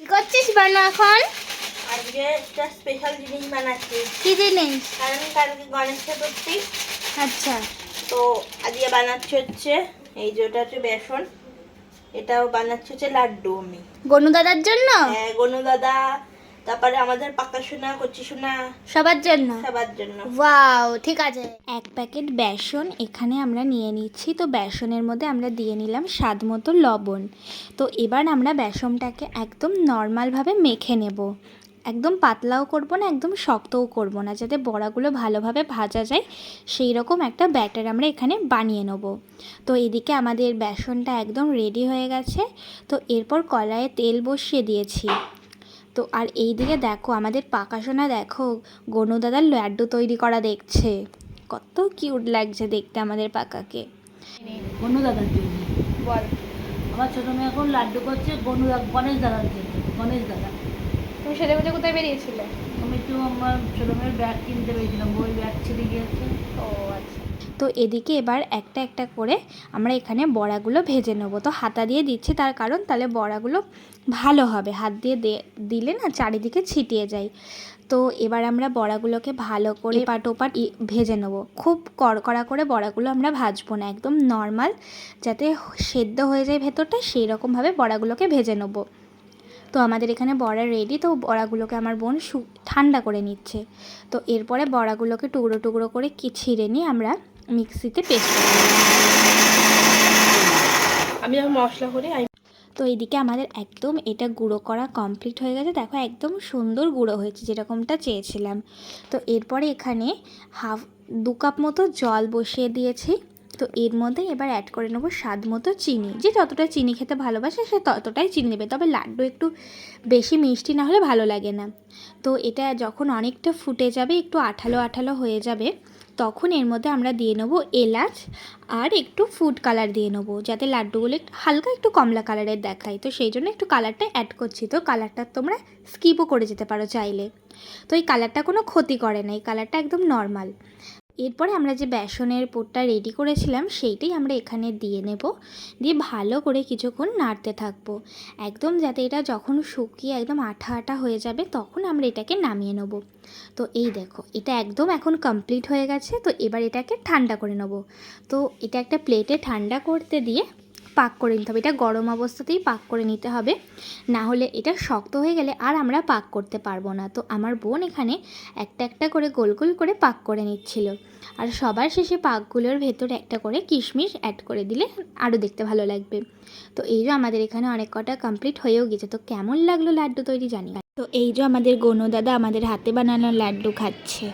কি করছিস বানু এখন? আজকে একটা স্পেশাল জিনিস বানাচ্ছি। কি জিনিস? কারণ কালকে গণেশ চতুর্থী। আচ্ছা। তো আজকে বানাচ্ছি হচ্ছে এই যে ওটা হচ্ছে বেসন এটাও বানাচ্ছি হচ্ছে লাড্ডু আমি। গনু দাদার জন্য? হ্যাঁ গনু দাদা তারপরে আমাদের পাকা সোনা কচি সোনা। সবার জন্য? সবার জন্য। ওয়াও ঠিক আছে। এক প্যাকেট বেসন এখানে আমরা নিয়ে নিচ্ছি। তো বেসনের মধ্যে আমরা দিয়ে নিলাম স্বাদ মতো লবণ। তো এবার আমরা বেসনটাকে একদম নর্মালভাবে মেখে নেব। একদম পাতলাও করব না একদম শক্তও করব না যাতে বড়াগুলো ভালোভাবে ভাজা যায়। সেই রকম একটা ব্যাটার আমরা এখানে বানিয়ে নেব। তো এদিকে আমাদের বেসনটা একদম রেডি হয়ে গেছে। তো এরপর কড়াইয়ে তেল বসিয়ে দিয়েছি। তো আর এই দিকে দেখো আমাদের পাকাশোনা দেখো গনু দাদার লাড্ডু তৈরি করা দেখছে। কত কিউট লাগছে দেখতে আমাদের পাকাকে। গনু দাদার জন্য। বল। আমার ছোটো মেয়ে এখন লাড্ডু করছে গনু গণেশ দাদার জন্য গণেশ দাদা। তুমি সেটা বুঝে কোথায় বেরিয়েছিলে? আমি একটু আমার ছোটো মেয়ের ব্যাগ কিনতে পেরেছিলাম বই ব্যাগ ছিঁড়ে গিয়েছে। ও আচ্ছা। তো এদিকে এবার একটা একটা করে আমরা এখানে বড়াগুলো ভেজে নেব। তো হাতা দিয়ে দিচ্ছি তার কারণ তাহলে বড়াগুলো ভালো হবে। হাত দিয়ে দিলে না চারিদিকে ছিটিয়ে যায়। তো এবার আমরা বড়াগুলোকে ভালো করে পাট ওপাট ই- ভেজে নেব। খুব কড়কড়া করে বড়াগুলো আমরা ভাজবো না, একদম নর্মাল যাতে সেদ্ধ হয়ে যায় ভেতরটা, সেই রকমভাবে বড়াগুলোকে ভেজে নেব। তো আমাদের এখানে বড়া রেডি তো বড়াগুলোকে আমার বোন ঠান্ডা করে নিচ্ছে। তো এরপরে বড়াগুলোকে টুকরো টুকরো করে কি ছিঁড়ে নিয়ে আমরা মিক্সিতে পেস্ট করে আমি মশলা করি তো এইদিকে আমাদের একদম এটা গুঁড়ো করা কমপ্লিট হয়ে গেছে। দেখো একদম সুন্দর গুঁড়ো হয়েছে যেরকমটা চেয়েছিলাম। তো এরপরে এখানে হাফ দু কাপ মতো জল বসিয়ে দিয়েছি। তো এর মধ্যে এবার অ্যাড করে নেব স্বাদ মতো চিনি। যে যতটা চিনি খেতে ভালোবাসে সে ততটাই চিনি নেবে তবে লাড্ডু একটু বেশি মিষ্টি না হলে ভালো লাগে না। তো এটা যখন অনেকটা ফুটে যাবে একটু আঠালো আঠালো হয়ে যাবে তখন এর মধ্যে আমরা দিয়ে নেব এলাচ আর একটু ফুড কালার দিয়ে নেব, যাতে লাড্ডুগুলো একটু হালকা একটু কমলা কালারের দেখায়। তো সেই জন্য একটু কালারটা অ্যাড করছি। তো কালারটা তোমরা স্কিপও করে যেতে পারো চাইলে। তো এই কালারটা কোনো ক্ষতি করে না, এই কালারটা একদম নর্মাল এরপরে আমরা যে বেসনের পোটটা রেডি করেছিলাম, সেইটাই আমরা এখানে দিয়ে নেব। দিয়ে ভালো করে কিছুক্ষণ নাড়তে থাকব। একদম যাতে এটা যখন শুকিয়ে একদম আঠা আঠা হয়ে যাবে, তখন আমরা এটাকে নামিয়ে নেব। তো এই দেখো, এটা একদম এখন কমপ্লিট হয়ে গেছে, তো এবার এটাকে ঠান্ডা করে নেব। তো এটা একটা প্লেটে ঠান্ডা করতে দিয়ে পাক করে নিতে হবে। এটা গরম অবস্থাতেই পাক করে নিতে হবে। না হলে এটা শক্ত হয়ে গেলে আর আমরা পাক করতে পারব না। তো আমার বোন এখানে একটা একটা করে গোল গোল করে পাক করে নিচ্ছিল। আর সবার শেষে পাকগুলোর ভেতরে একটা করে কিশমিশ অ্যাড করে দিলে আরও দেখতে ভালো লাগবে। তো এই যে আমাদের এখানে অনেক কটা কমপ্লিট হয়েও গেছে। তো কেমন লাগল লাড্ডু তৈরি জানি। তো এই যে আমাদের গনু দাদা আমাদের হাতে বানানো লাড্ডু খাচ্ছে।